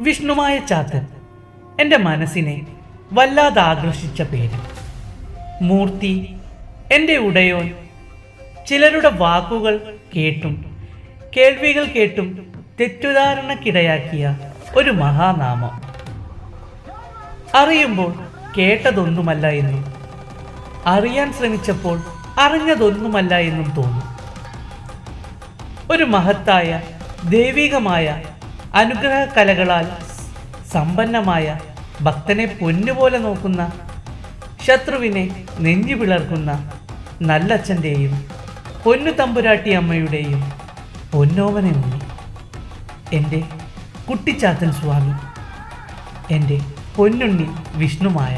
വിഷ്ണുമായ ചാത്തൻ എന്റെ മനസ്സിനെ വല്ലാതെ ആകർഷിച്ച പേര്. മൂർത്തി എന്റെ ഉടയോൻ. ചിലരുടെ വാക്കുകൾ കേട്ടും കേൾവികൾ കേട്ടും തെറ്റുധാരണക്കിടയാക്കിയ ഒരു മഹാനാമം. അറിയുമ്പോൾ കേട്ടതൊന്നുമല്ല എന്നും അറിയാൻ ശ്രമിച്ചപ്പോൾ അറിഞ്ഞതൊന്നുമല്ല എന്നും തോന്നും. ഒരു മഹത്തായ ദൈവികമായ അനുഗ്രഹ കലകളാൽ സമ്പന്നമായ ഭക്തനെ പൊന്നുപോലെ നോക്കുന്ന ശത്രുവിനെ നെഞ്ചു പിളർക്കുന്ന നല്ലച്ഛന്റെയും പൊന്നു തമ്പുരാട്ടി അമ്മയുടെയും പൊന്നോമനെ ഉണ്ണി എന്റെ കുട്ടിച്ചാത്തൻ സ്വാമി എന്റെ പൊന്നുണ്ണി വിഷ്ണുമായ